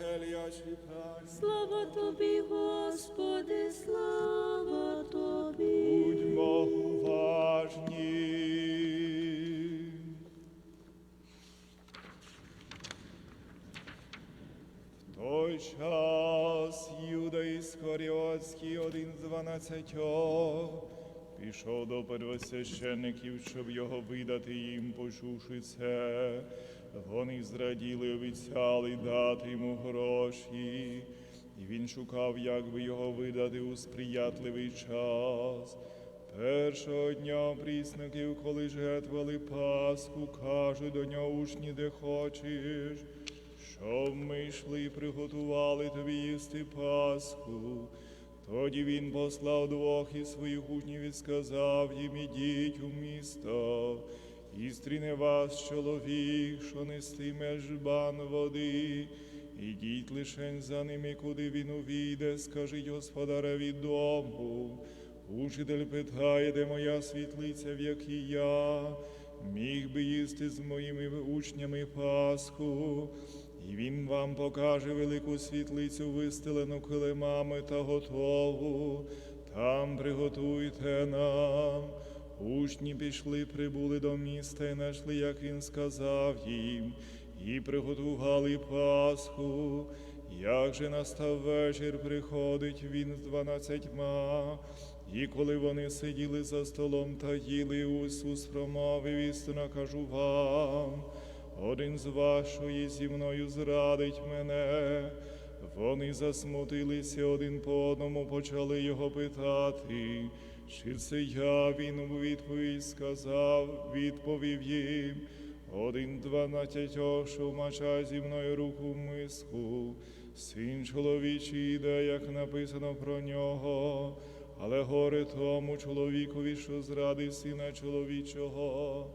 Євангелія читання. Слава тобі, Господи, слава тобі. Будьмо уважні. В той час Юда Іскаріотський, один з дванадцятьох, пішов до первосвященників, щоб його видати їм, почувши це. Вони зраділи, обіцяли дати йому гроші. І він шукав, як би його видати у сприятливий час. Першого дня прісників, коли жертвували Пасху, кажуть до нього учні, де хочеш, щоб ми йшли і приготували тобі їсти Пасху. Тоді він послав двох із своїх учнів і сказав їм, ідіть у місто, і стріне вас чоловік, що нестиме жбан води. Ідіть лишень за ними, куди він увійде, скажіть господареві дому. Учитель питає, де моя світлиця, в якій я міг би їсти з моїми учнями Пасху, і він вам покаже велику світлицю, вистелену килимами та готову. Там приготуйте нам. Учні пішли, прибули до міста і знайшли, як він сказав їм, і приготували Пасху. Як же настав вечір, приходить він з дванадцятьма, і коли вони сиділи за столом та їли, Ісус промовив істина, кажу вам, один з вашої зі мною зрадить мене. Вони засмутилися один по одному, почали його питати, чи я він у відповідь сказав, відповів їм. Один дванадцятьох, що вмачає зі мною руку в миску, син чоловічий іде, як написано про нього, але горе тому чоловікові, що зрадив сина чоловічого.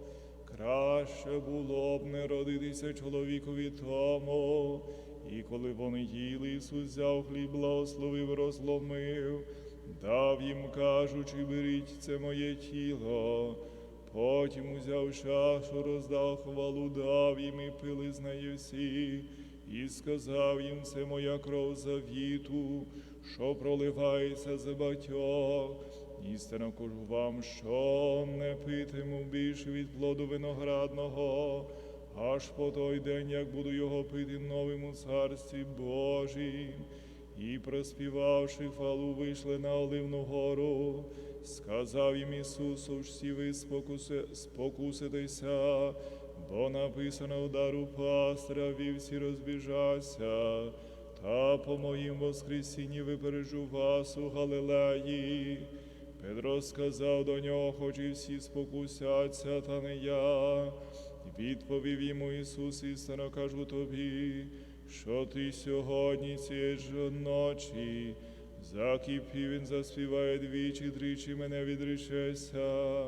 Краще було б не родитися чоловікові тому. І коли вони їли, Ісус взяв хліб, благословив, розломив, дав їм, кажучи, беріть це моє тіло. Потім узяв чашу, роздав хвалу, дав їм і пили з нею всі, і сказав їм, це моя кров завіту, що проливається за батьох. Істинно кажу вам, що не питиму більше від плоду виноградного, аж по той день, як буду його пити новим у царстві Божім. І проспівавши хвалу, вийшли на Оливну гору, сказав їм Ісусу, всі ви спокуси, спокуситеся, бо написано удару пастиря, вівці розбіжаться, та по моїм воскресінні випережу вас у Галилеї. Петро сказав до нього, хоч і всі спокусяться, та не я. Відповів йому Ісус, істинно кажу тобі, що ти сьогодні цієї ж ночі, закипів він заспіває двічі, тричі мене відречеся.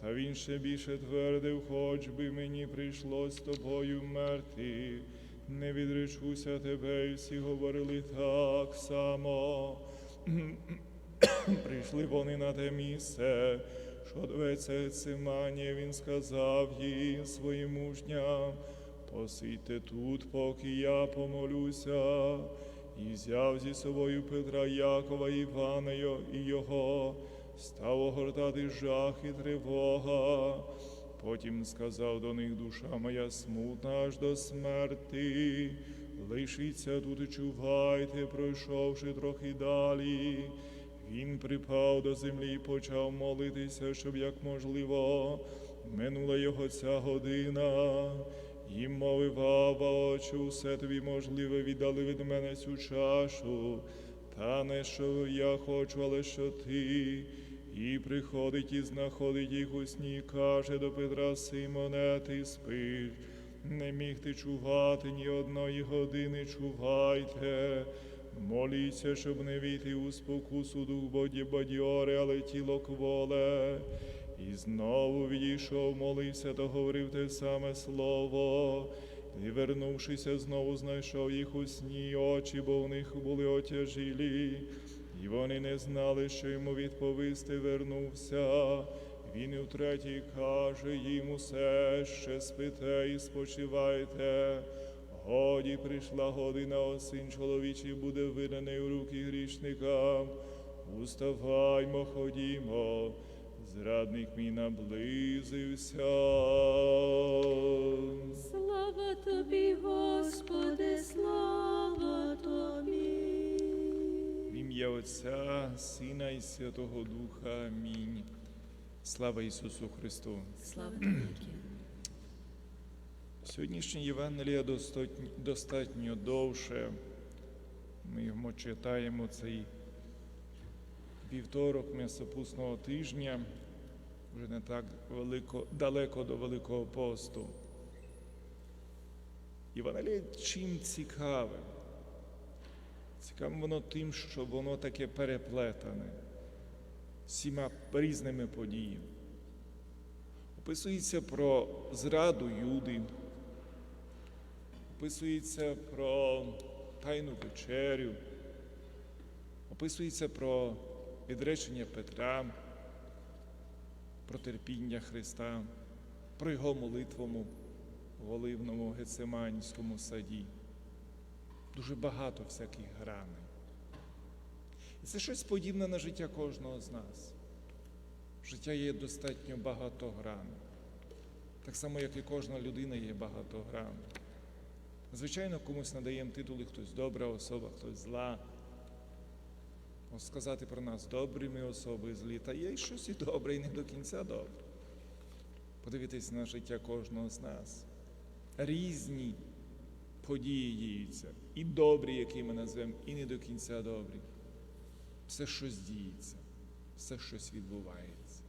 Та він ще більше твердив, хоч би мені прийшлось з тобою вмерти, не відречуся тебе, і всі говорили так само. Прийшли вони на те місце, що дветься Циманія, він сказав їм своїм учням, посидьте тут, поки я помолюся, і взяв зі собою Петра, Якова, Івана і його, став огортати жах і тривога. Потім сказав до них душа моя смутна аж до смерти. Лишіться тут чувайте, пройшовши трохи далі. Він припав до землі і почав молитися, щоб як можливо минула його ця година. І мовив очу, все тобі можливе, віддали від мене цю чашу, та не що я хочу, але що ти. І приходить і знаходить їх у сні, каже до Петра Симоне, ти спиш. Не міг ти чувати ні одної години, чувайте. Моліться, щоб не війти у спокусу дух боді бадьори, але тіло кволе. І знову відійшов, молився та говорив те саме слово. І, вернувшися, знову знайшов їх у сні, очі, бо в них були отяжілі. І вони не знали, що йому відповісти, вернувся. Він і втретій каже їм усе, ще спите і спочивайте. Годі прийшла година, о син чоловічий буде виданий у руки грішникам. Уставаймо, ходімо, зрадник мій наблизився. Слава тобі, Господи, слава тобі. В ім'я Отця, Сина і Святого Духа. Амінь. Слава Ісусу Христу! Слава тобі. Сьогоднішнє Євангеліє достатньо, достатньо довше. Ми його читаємо цей вівторок м'ясопусного тижня, вже не так велико, далеко до Великого посту. Євангеліє чим цікаве? Цікаве воно тим, що воно таке переплетане всіма різними подіями. Описується про зраду Юди, описується про тайну вечерю, описується про відречення Петра, про терпіння Христа, про його молитвому в оливному Гецеманському саді. Дуже багато всяких граней. І це щось подібне на життя кожного з нас. Життя є достатньо багатогранне. Так само, як і кожна людина є багатогранна. Звичайно, комусь надаємо титули хтось добра особа, хтось зла. Сказати про нас добрі ми особи, злі, та є щось і добре, і не до кінця добре. Подивитись на життя кожного з нас. Різні події діються. І добрі, які ми назвемо, і не до кінця добрі. Все щось діється, все щось відбувається.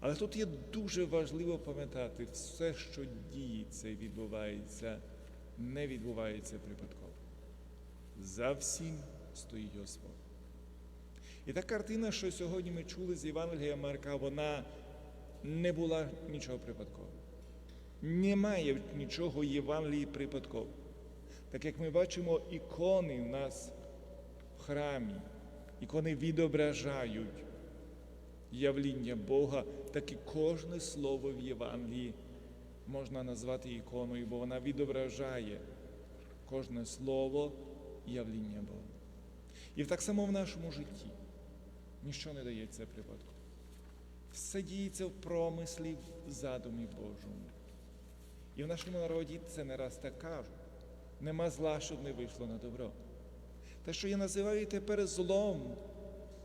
Але тут є дуже важливо пам'ятати, все, що діється і відбувається, не відбувається припадково. За всім стоїть Господь. І та картина, що сьогодні ми чули з Євангелія Марка, вона не була нічого припадкового. Немає нічого в Євангелії припадково. Так як ми бачимо ікони в нас в храмі, ікони відображають явління Бога, так і кожне слово в Євангелії можна назвати іконою, бо вона відображає кожне слово явління Бога. І так само в нашому житті ніщо не дається припадку. Все діється в промислі, в задумі Божому. І в нашому народі це не раз так кажуть. Нема зла, щоб не вийшло на добро. Те, що я називаю тепер злом,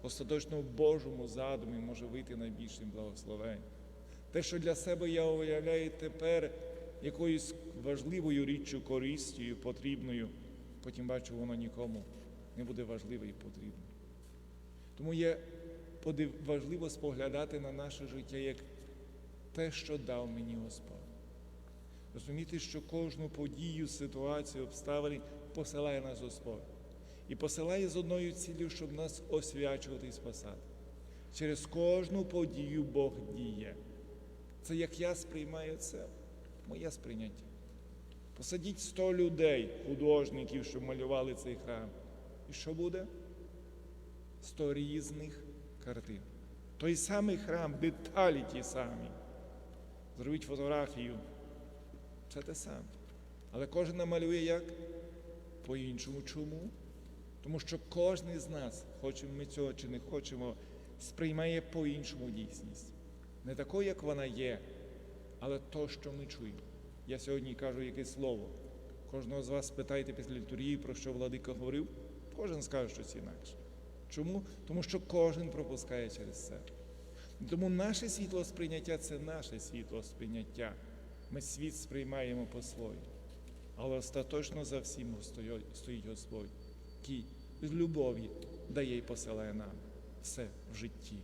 остаточно в Божому задумі може вийти найбільшим благословенням. Те, що для себе я уявляю тепер якоюсь важливою річчю, користю, потрібною, потім бачу, воно нікому не буде важливе і потрібне. Тому є важливо споглядати на наше життя як те, що дав мені Господь. Розуміти, що кожну подію, ситуацію, обставини посилає нас Господь. І посилає з одною ціллю, щоб нас освячувати і спасати. Через кожну подію Бог діє. Це як я сприймаю це, моє сприйняття. Посадіть 100 людей, художників, що малювали цей храм. І що буде? 100 різних картин. Той самий храм, деталі ті самі. Зробіть фотографію. Це те саме. Але кожен намалює як? По-іншому. Чому? Тому що кожен з нас, хочемо ми цього чи не хочемо, сприймає по-іншому дійсність. Не такою, як вона є, але то, що ми чуємо. Я сьогодні кажу якесь слово. Кожного з вас спитайте після літургії, про що владика говорив, кожен скаже щось інакше. Чому? Тому що кожен пропускає через це. Тому наше світло сприйняття це наше світло сприйняття. Ми світ сприймаємо по-своєму. Але остаточно за всім стоїть- Господь, який з любові дає і посилає нам все в житті.